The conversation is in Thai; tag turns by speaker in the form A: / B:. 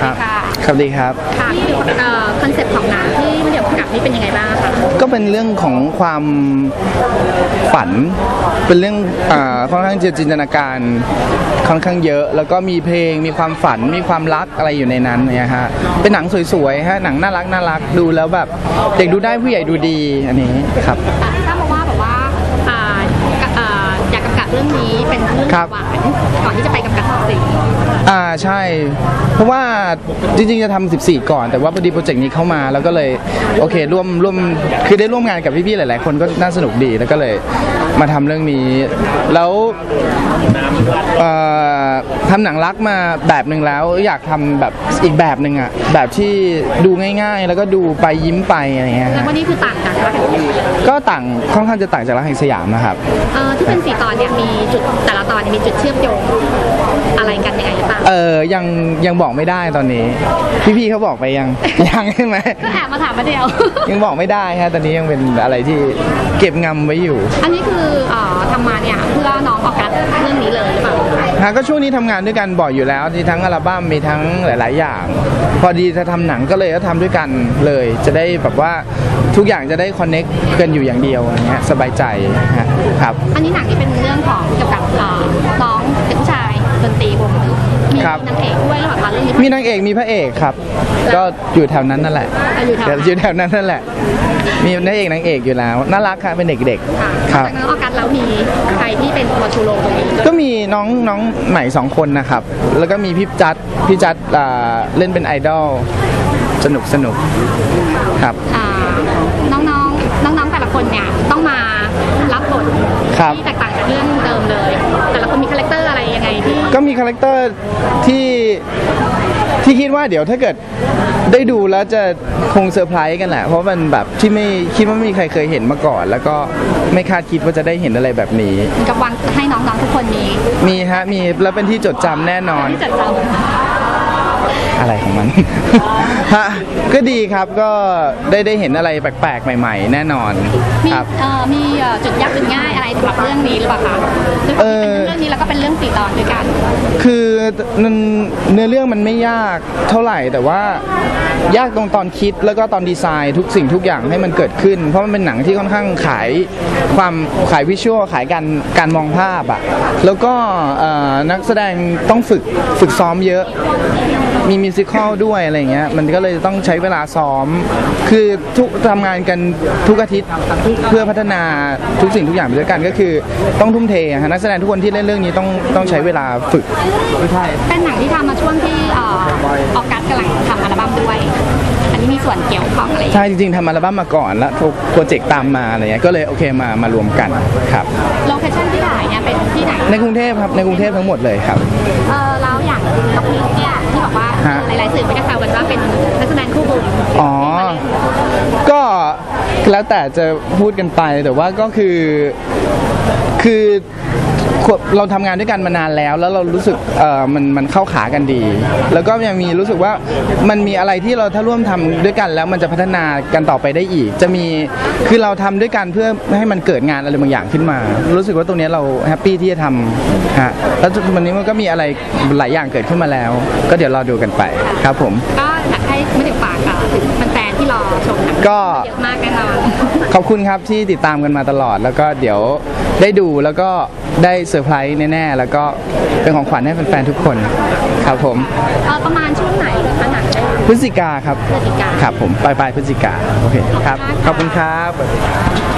A: สวัสดีค่ะ
B: ครับดีครับ
A: ค่ะพี่เอ่อคอนเซ็ปต์ของหนังที่เดี่ยวกับนี่เป็นยังไงบ้างคะ
B: ก็เป็นเรื่องของความฝัน เป็นเรื่องอาค่อนข้างจะจินตนาการค่อนข้างเยอะ แล้วก็มีเพลง มีความฝัน มีความรักอะไรอยู่ในนั้นเนี่ยฮะ เป็นหนังสวยๆฮะ หนังน่ารักน่ารักดูแล้วแบบเด็กดูได้ผู้ใหญ่ดูดีอันนี้ครับ
A: อะถ้ามาว่าแบบว่าอ่ากะอ่าอยากกำกับเรื่องนี้เป็นเรื่อง
B: ครับ
A: หวานก่อนที่จะไปกำกับสี
B: อ่าใช่ เพราะว่าจริงๆจะทำ14 ก่อน แต่ว่าพอดีโปรเจกต์นี้เข้ามาแล้วก็เลยโอเคร่วมร่วมคือได้ร่วมงานกับพี่ๆหลายๆ คนก็น่าสนุกดีแล้วก็เลยมาทำเรื่องนี้ แล้วเอ่อทำหนังรักมาแบบหนึ่งแล้ว อยากทำแบบอีกแบบหนึ่งอะแบบที่ดูง่ายๆ แล้วก็ดูไปยิ้มไปอะไรเงี้ย
A: แล้ว
B: ฮะ
A: วันนี้คือต่างจากรักแห่งสยาม
B: ก็ต่างค่อนข้างจะต่างจากรักแห่งสยามนะครับ
A: เอ่อที่เป็นสี่ตอนเนี่ยมีจุดแต่ละตอนเนี่ยมีจุดเชื่อมโยงอะไรกันยังไงหรือเปล่า
B: เออยังยังบอกไม่ได้ตอนนี้ พี่ๆเขาบอกไปยัง ยังใช่ไหม
A: ก็แอบมาถามมาเดียว
B: ยังบอกไม่ได้ฮะตอนนี้ยังเป็นอะไรที่เก็บงำไว้อยู่
A: อันนี้คือเอ่อทำมาเนี่ยเพื่อน้องออกกัสเรื่องนี้เลยหรือเปล่า
B: ฮะก็ช่วงนี้ทำงานด้วยกันบ่อยอยู่แล้วมีทั้งอัลบั้มมีทั้งหลาย ๆ อย่าง พอดีจะทำหนังก็เลยก็ทำด้วยกันเลย จะได้แบบว่าทุกอย่างจะได้คอนเน็กกันอยู่อย่างเดียวอย่างเงี้ยสบายใจฮะครับ
A: อันนี้หนังนี้เป็นเรื่อง
B: มีนางเอกมีพระเอกครับ ก็อยู่แถวนั้นนั่นแหละ
A: อยู่แถวนั้น
B: อยู่แถวนั้นนั่นแหละ มีนางเอกนางเอกอยู่แล้ว น่ารักครับเป็นเด็ก
A: ค่ะ
B: ๆ ครับ
A: จากนั้นออกัสแล้วมีใครที่เป็นตัวชูโรงตรงนี้ด้วย
B: ก็มีน้องน้องใหม่สองคนนะครับ แล้วก็มีพี่จัดพี่จัดอ่าเล่นเป็นไอดอลสนุกสนุกครับ
A: อ่าน้องๆน้องๆแต่ละคนเนี่ยต้องมารับบท
B: ครับ
A: ที่แตกต่างจากเรื่องเดิมเลย แต่ละคนมีคาแรคเตอร์อะไรยังไงที่
B: ก็มีคาแรคเตอร์ที่ ที่คิดว่าเดี๋ยวถ้าเกิดได้ดูแล้วจะคงเซอร์ไพรส์กันแหละ เพราะมันแบบที่ไม่คิดว่าไม่มีใครเคยเห็นมาก่อน แล้วก็ไม่คาดคิดว่าจะได้เห็นอะไรแบบนี้
A: เหมือนกับวางให้น้องๆทุกคนมี
B: มีฮะมีแล้วเป็นที่จดจำแน่นอน
A: ที่จัดจำ
B: อะไรของมัน ฮะก็ดีครับก็ได้ได้เห็นอะไรแปลกๆ ใหม่ ๆ แน่นอน
A: มี
B: ครับ
A: เอ่อมีเอ่อจุดยากจุดง่ายอะไรสำหรับเรื่องนี้หรือเปล่าคะด้วยความที่เป็นเรื่องนี้แล้วก็เป็นเรื่องสี่ตอนด้วยกัน
B: คือมันเนื้อเรื่องมันไม่ยากเท่าไหร่แต่ว่ายากตรงตอนคิดแล้วก็ตอนดีไซน์ทุกสิ่งทุกอย่างให้มันเกิดขึ้น เพราะมันเป็นหนังที่ค่อนข้างขายความขายวิชวลขายการการมองภาพอะแล้วก็เอ่อนักแสดงต้องฝึกฝึกซ้อมเยอะ มีมิวสิควลด้วยอะไรเงี้ยมันก็เลยต้องใช้เวลาซ้อม คือทุกทำงานกันทุกอาทิตย์เพื่อพัฒนาทุกสิ่งทุกอย่างไปด้วยกันก็คือต้องทุ่มเทอะฮะนักแสดงทุกคนที่เล่นเรื่องนี้ต้องต้องใช้เวลาฝึก
A: เป็นหนังที่ทำมาช่วงที่เอ่อออกัสกำลังทำอัลบั้มด้วย อันนี้มีส่วนเกี่ยวข้องอะไร
B: ใช่จริงๆทำอัลบั้มมาก่อนแล้วทุกโปรเจกต์ตามมาอะไรเงี้ยก็เลยโอเคมามารวมกันครับ
A: โลเคชั่นที่ถ่ายเนี่ยเป็นที่ไหน
B: ในกรุงเทพครับในกรุงเทพทั้งหมดเลยครับ
A: เออแล้วอย่างน้องนิกเนี่ยที่บอก ว่า
B: ฮะ
A: หลายๆสื่อไม่ได้แซวกันว่าเป็นนักแสดงคู่บุญ
B: อ๋อ ก็แล้วแต่จะพูดกันไปแต่ว่าก็คือ คือ เราทำงานด้วยกันมานานแล้ว แล้วเรารู้สึกเออมันมันเข้าขากันดี แล้วก็ยังมีรู้สึกว่ามันมีอะไรที่เราถ้าร่วมทำด้วยกันแล้วมันจะพัฒนากันต่อไปได้อีก จะมีคือเราทำด้วยกันเพื่อให้มันเกิดงานอะไรบางอย่างขึ้นมา รู้สึกว่าตรงนี้เราแฮปปี้ที่จะทำฮะแล้ววันนี้มันก็มีอะไรหลายอย่างเกิดขึ้นมาแล้ว ก็เดี๋ยวรอดูกันไปครับผม
A: ก็อยากให้ไม่ถึงฝากค่ะถึงแฟนๆที่รอชมหนัง
B: ก็
A: เยอะมากแน่นอน
B: ขอบคุณครับที่ติดตามกันมาตลอดแล้วก็เดี๋ยวได้ดูแล้วก็ ได้เซอร์ไพรส์แน่ๆ แล้วก็เป็นของขวัญให้แฟนๆทุกคนครับผม
A: เออประมาณช่วงไหนคะหนังจะ
B: พฤศจิกาครับ
A: พฤศจิกา
B: ครับผมปลายปลายๆพฤศจิกาโอเคครับขอบคุณครับ